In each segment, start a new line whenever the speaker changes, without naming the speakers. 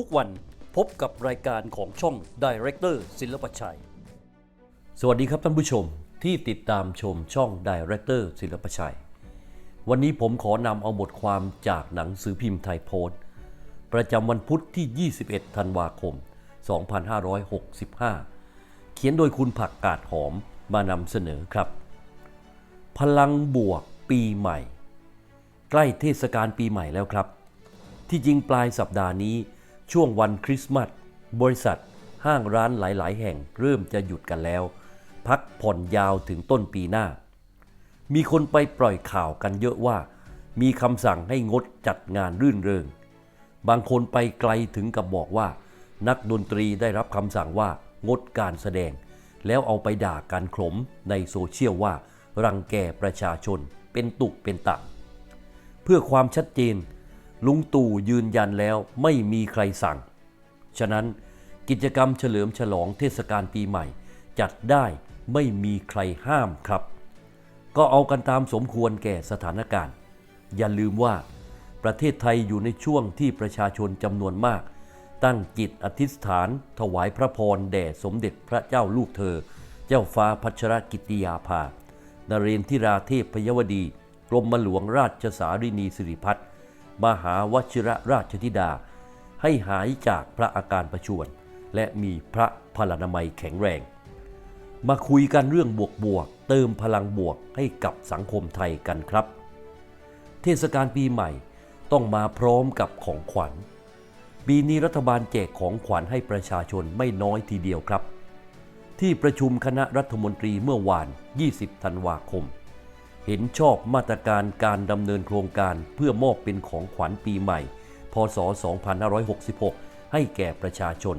ทุกวันพบกับรายการของช่อง Director ศิลปชัย สวัสดีครับท่านผู้ชมที่ติดตามชมช่อง Director ศิลปชัย วันนี้ผมขอนำเอาบทความจากหนังสือพิมพ์ไทยโพสต์ ประจำวันพุธที่ 21 ธันวาคม 2565 เขียนโดยคุณผักกาดหอมมานำเสนอครับ พลังบวกปีใหม่ ใกล้เทศกาลปีใหม่แล้วครับ ที่จริงปลายสัปดาห์นี้ ช่วงวันคริสต์มาสบริษัท ห้างร้านหลาย ๆ แห่งเริ่มจะหยุดกันแล้ว พักผ่อนยาวถึงต้นปีหน้า มีคนไปปล่อยข่าวกันเยอะว่า มีคำสั่งให้งดจัดงานรื่นเริง บางคนไปไกลถึงกับบอกว่า นักดนตรีได้รับคำสั่งว่างดการแสดง แล้วเอาไปด่ากันขลมในโซเชียลว่า รังแกประชาชนเป็นตุกเป็นตะ เพื่อความชัดเจน ลุงตู่ยืนยันแล้วไม่มีใครสั่ง ฉะนั้นกิจกรรมเฉลิมฉลองเทศกาลปีใหม่ จัดได้ไม่มีใครห้ามครับ ก็เอากันตามสมควรแก่สถานการณ์ อย่าลืมว่า ประเทศไทยอยู่ในช่วงที่ประชาชนจำนวนมาก ตั้งจิตอธิษฐาน ถวายพระพรแด่สมเด็จพระเจ้าลูกเธอ เจ้าฟ้าพัชรกิติยาภานเรนทิราเทพพยวดี กรมหลวงราชสารินีสิริพัฒน์ มหาวชิระราชธิดา ให้หายจากพระอาการประชวรและมีพระพลานามัยแข็งแรง มาคุยกันเรื่องบวกบวกๆเติมพลังบวกให้กับสังคมไทยกันครับ เทศกาลปีใหม่ต้องมาพร้อมกับของขวัญ ปีนี้รัฐบาลแจกของขวัญให้ประชาชนไม่น้อยทีเดียวครับ ที่ประชุมคณะรัฐมนตรีเมื่อวาน 20 ธันวาคม เห็นชอบมาตรการการดำเนินโครงการเพื่อมอบเป็นของขวัญปีใหม่ พศ 2566 ให้แก่ประชาชน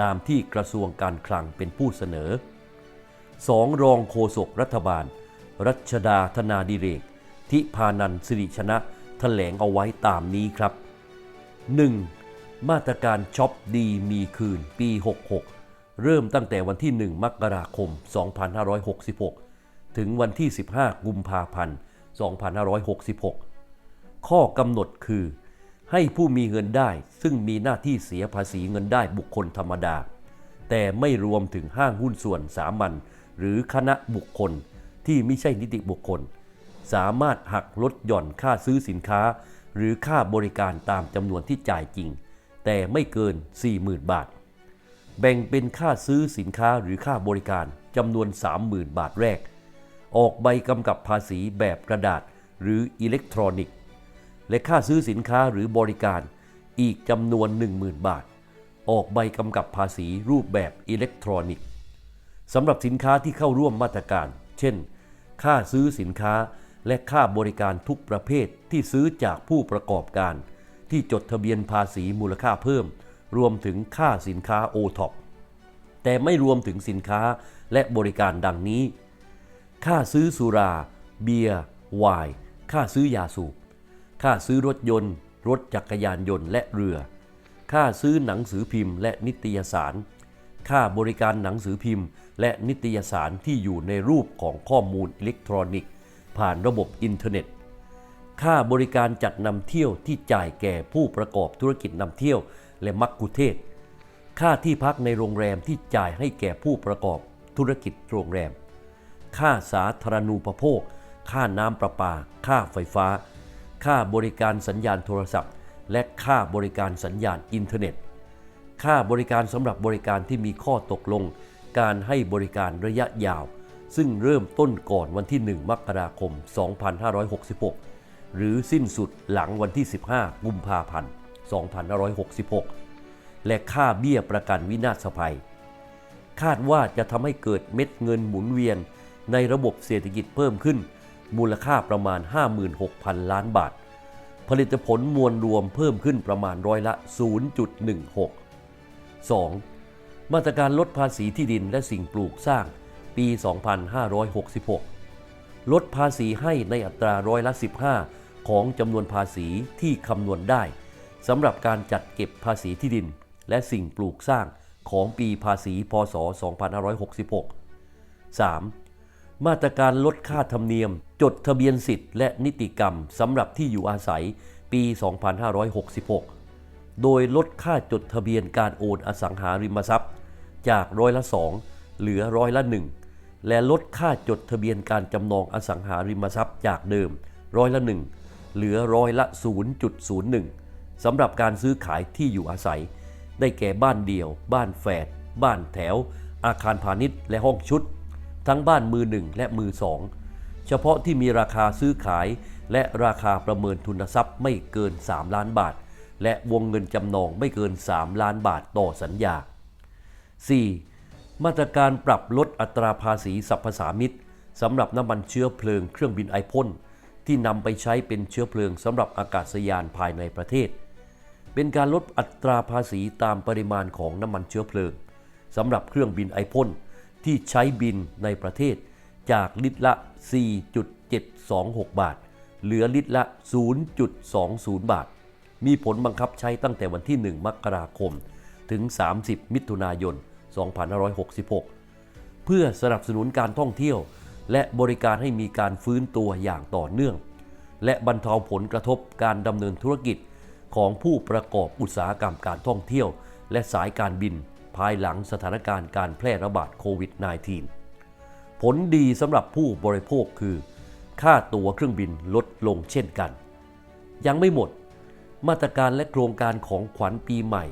ตามที่กระทรวงการคลังเป็นผู้เสนอสองรองโฆษกรัฐบาล รัชดาธนาดิเรก ทิพานันสิริชนะแถลงเอาไว้ตามนี้ครับ 1. มาตรการช็อปดีมีคืนปี 66 เริ่มตั้งแต่วันที่ 1 มกราคม 2566 ถึงวันที่ 15 กุมภาพันธ์ 2566 ข้อกำหนดคือ ให้ผู้มีเงินได้ซึ่งมีหน้าที่เสียภาษีเงินได้บุคคลธรรมดา แต่ไม่รวมถึงห้างหุ้นส่วนสามัญหรือคณะบุคคลที่ไม่ใช่นิติบุคคล สามารถหักลดหย่อนค่าซื้อสินค้า หรือค่าบริการตามจำนวนที่จ่ายจริง แต่ไม่เกิน 40,000 บาท แบ่งเป็นค่าซื้อสินค้าหรือค่าบริการจำนวน 30,000 บาทแรก ออกใบกำกับภาษีแบบกระดาษหรืออิเล็กทรอนิกส์ และค่าซื้อสินค้าหรือบริการอีกจำนวน 10,000 บาท ออกใบกำกับภาษีรูปแบบอิเล็กทรอนิกส์สำหรับสินค้าที่เข้าร่วมมาตรการ เช่น ค่าซื้อสินค้าและค่าบริการทุกประเภทที่ซื้อจากผู้ประกอบการ ที่จดทะเบียนภาษีมูลค่าเพิ่ม รวมถึงค่าสินค้าโอท็อปแต่ไม่รวมถึงสินค้าและบริการดังนี้ ค่าซื้อสุรา เบียร์ไวน์ค่าซื้อยาสูบ ค่าซื้อรถยนต์ รถจักรยานยนต์และเรือ ค่าซื้อหนังสือพิมพ์ และนิตยสาร ค่าบริการหนังสือพิมพ์ และนิตยสารที่อยู่ในรูปของข้อมูลอิเล็กทรอนิกส์ ผ่านระบบอินเทอร์เน็ต ค่าบริการจัดนำเที่ยวที่จ่ายแก่ผู้ประกอบธุรกิจนำเที่ยวและมักคุเทศ ค่าที่พักในโรงแรมที่จ่ายให้แก่ผู้ประกอบธุรกิจโรงแรม ค่าสาธารณูปโภค ค่าน้ำประปา ค่าไฟฟ้า ค่าบริการสัญญาณโทรศัพท์ และค่าบริการสัญญาณอินเทอร์เน็ต ค่าบริการสำหรับบริการที่มีข้อตกลง การให้บริการระยะยาว ซึ่งเริ่มต้นก่อนวันที่ 1 มกราคม 2566 หรือสิ้นสุดหลังวันที่ 15 กุมภาพันธ์ 2566 และค่าเบี้ยประกันวินาศภัยคาดว่าจะทำให้เกิดเม็ดเงินหมุนเวียน ในระบบเศรษฐกิจเพิ่มขึ้น มูลค่าประมาณ 56,000 ล้านบาท ผลิตผลมวลรวมเพิ่มขึ้นประมาณร้อยละ 0.16 2. มาตรการลดภาษีที่ดินและสิ่งปลูกสร้างปี 2566 ลดภาษีให้ในอัตราร้อยละ 15 ของจำนวนภาษีที่คำนวณได้สำหรับการจัดเก็บภาษีที่ดิน และสิ่งปลูกสร้างของปีภาษีพศ 2566 3. มาตรการลดค่าธรรมเนียม จดทะเบียนสิทธิ์และนิติกรรมสำหรับที่อยู่อาศัยปี 2566 โดยลดค่าจดทะเบียนการโอนอสังหาริมทรัพย์ จากร้อยละ 2 เหลือร้อยละ 1 และลดค่าจดทะเบียนการจำนองอสังหาริมทรัพย์จากเดิมร้อยละ 1 เหลือร้อยละ 0.01 สำหรับการซื้อขายที่อยู่อาศัย ได้แก่บ้านเดี่ยว บ้านแฝด บ้านแถว อาคารพาณิชย์ และห้องชุด ทั้งบ้านมือหนึ่งและมือสองเฉพาะที่มีราคาซื้อขาย และราคาประเมินทุนทรัพย์ไม่เกิน 3 ล้านบาท และวงเงินจำนองไม่เกิน 3 ล้านบาทต่อสัญญา 4. มาตรการปรับลดอัตราภาษีสรรพสามิตสำหรับน้ำมันเชื้อเพลิงเครื่องบินไอพ่นที่นำไปใช้เป็นเชื้อเพลิงสำหรับอากาศยานภายในประเทศ เป็นการลดอัตราภาษีตามปริมาณของน้ำมันเชื้อเพลิงสำหรับเครื่องบินไอพ่น ที่ใช้บินในประเทศจากลิตรละ 4.726 บาท เหลือลิตรละ 0.20 บาท มีผลบังคับใช้ตั้งแต่วันที่ 1 มกราคม ถึง 30 มิถุนายน 2566 เพื่อสนับสนุนการท่องเที่ยว และบริการให้มีการฟื้นตัวอย่างต่อเนื่อง และบรรเทาผลกระทบการดำเนินธุรกิจของผู้ประกอบอุตสาหกรรมการท่องเที่ยว และสายการบินายหลังสถานการณ์การแพร่ระบาดโควิด -19 ผลดีสำหรับผู้บริโภคคือ ค่าตั๋วเครื่องบินลดลงเช่นกัน ยังไม่หมด มาตรการและโครงการของขวัญปีใหม่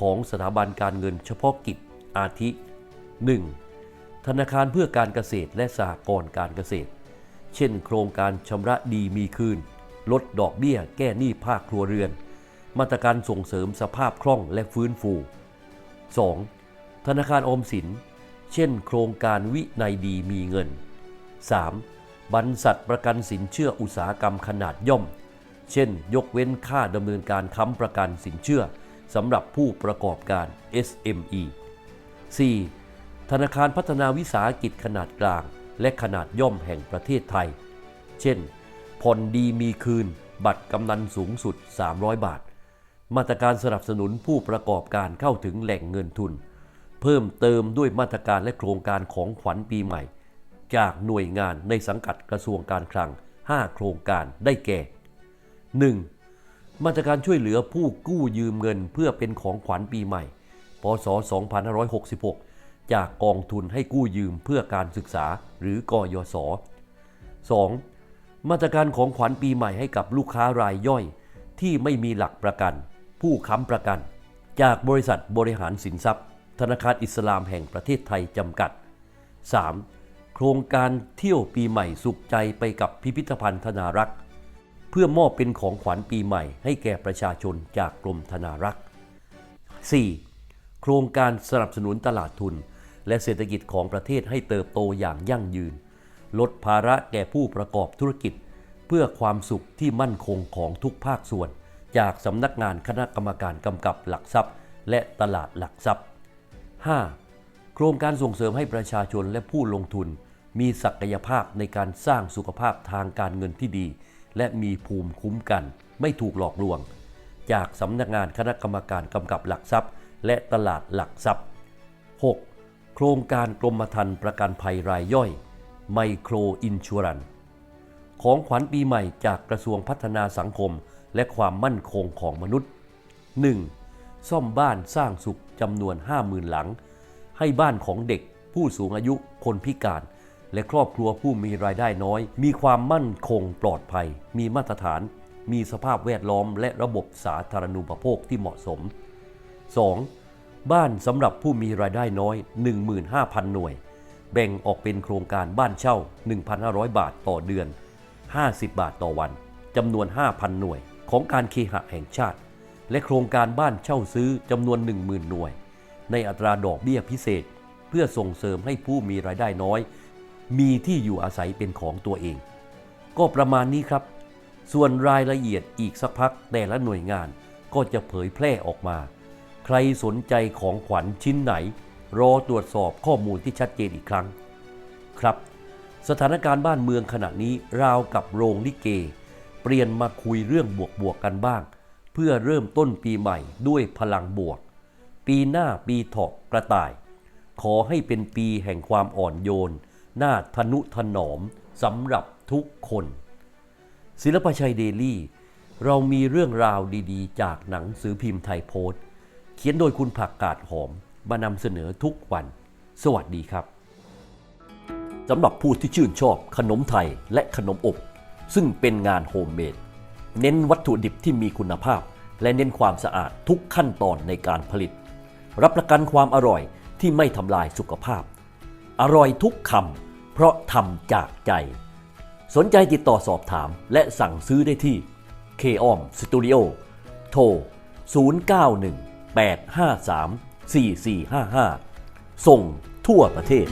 ของสถาบันการเงินเฉพาะกิจอาทิ 1. ธนาคารเพื่อการเกษตรและสหกรณ์การเกษตร เช่น โครงการชำระดีมีคืน ลดดอกเบี้ยแก้หนี้ภาคครัวเรือน มาตรการส่งเสริมสภาพคล่องและฟื้นฟู 2. ธนาคารออมสิน เช่น โครงการวินัยดีมีเงิน 3. บรรษัทประกันสินเชื่ออุตสาหกรรมขนาดย่อม เช่น ยกเว้นค่าดำเนินการค้ำประกันสินเชื่อสำหรับผู้ประกอบการ SME 4. ธนาคารพัฒนาวิสาหกิจขนาดกลาง และขนาดย่อมแห่งประเทศไทย เช่น ผ่อนดีมีคืน บัตรกำนันสูงสุด 300 บาท มาตรการสนับสนุนผู้ประกอบการเข้าถึงแหล่งเงินทุน เพิ่มเติมด้วยมาตรการและโครงการของขวัญปีใหม่ จากหน่วยงานในสังกัดกระทรวงการคลัง 5 โครงการได้แก่ 1. มาตรการช่วยเหลือผู้กู้ยืมเงินเพื่อเป็นของขวัญปีใหม่ พศ 2566 จากกองทุนให้กู้ยืมเพื่อการศึกษาหรือกยศ 2. มาตรการของขวัญปีใหม่ให้กับลูกค้ารายย่อยที่ไม่มีหลักประกัน ผู้ค้ำประกัน จากบริษัทบริหารสินทรัพย์ ธนาคารอิสลามแห่งประเทศไทยจำกัด 3. โครงการเที่ยวปีใหม่สุขใจไปกับพิพิธภัณฑ์ธนารักษ์ เพื่อมอบเป็นของขวัญปีใหม่ให้แก่ประชาชนจากกรมธนารักษ์ 4. โครงการสนับสนุนตลาดทุน และเศรษฐกิจของประเทศให้เติบโตอย่างยั่งยืน ลดภาระแก่ผู้ประกอบธุรกิจ เพื่อความสุขที่มั่นคงของทุกภาคส่วน จากสำนักงานคณะกรรมการกำกับหลักทรัพย์ และตลาดหลักทรัพย์ 5. โครงการส่งเสริมให้ประชาชนและผู้ลงทุน มีศักยภาพในการสร้างสุขภาพทางการเงินที่ดี และมีภูมิคุ้มกัน ไม่ถูกหลอกลวง จากสำนักงานคณะกรรมการกำกับหลักทรัพย์ และตลาดหลักทรัพย์ 6. โครงการกรมธรรม์ประกันภัยรายย่อยไมโครอินชัวรันของขวัญปีใหม่จากกระทรวงพัฒนาสังคม และความมั่นคงของมนุษย์ 1. ซ่อมบ้านสร้างสุขจำนวน 50,000 หลัง ให้บ้านของเด็ก ผู้สูงอายุคนพิการ และครอบครัวผู้มีรายได้น้อย มีความมั่นคงปลอดภัย มีมาตรฐาน มีสภาพแวดล้อม และระบบสาธารณูปโภคที่เหมาะสม 2. บ้านสำหรับผู้มีรายได้น้อย 15,000 หน่วย แบ่งออกเป็นโครงการบ้านเช่า 1,500 บาทต่อเดือน 50 บาทต่อวันจำนวน 5,000 หน่วย ของการเคหะแห่งชาติ และโครงการบ้านเช่าซื้อจำนวน 10,000 หน่วย ในอัตราดอกเบี้ยพิเศษ เพื่อส่งเสริมให้ผู้มีรายได้น้อย มีที่อยู่อาศัยเป็นของตัวเอง ก็ประมาณนี้ครับ ส่วนรายละเอียดอีกสักพักแต่ละหน่วยงานก็จะเผยแพร่ออกมา ใครสนใจของขวัญชิ้นไหน รอตรวจสอบข้อมูลที่ชัดเจนอีกครั้ง ครับ สถานการณ์บ้านเมืองขณะนี้ราวกับโรงลิเก เปลี่ยนมาคุยเรื่องบวกๆกันบ้าง เพื่อเริ่มต้นปีใหม่ด้วยพลังบวก ปีหน้าปีถาะกระต่าย ขอให้เป็นปีแห่งความอ่อนโยนหน่าทนุถนอมสำหรับทุกคน ศิลปชัยเดลี่ เรามีเรื่องราวดีๆ จากหนังสือพิมพ์ไทยโพสต์ เขียนโดยคุณผักกาดหอมมานำเสนอทุกวัน สวัสดีครับสำหรับผู้ที่ชื่นชอบขนมไทยและขนมอบ ซึ่งเป็นงานโฮมเมดเน้นวัตถุดิบที่มีคุณภาพ และเน้นความสะอาดทุกขั้นตอนในการผลิต รับประกันความอร่อยที่ไม่ทำลายสุขภาพ อร่อยทุกคำเพราะทำจากใจ สนใจติดต่อสอบถามและสั่งซื้อได้ที่ k o m Studio โทร 091 853 4455 ส่งทั่วประเทศ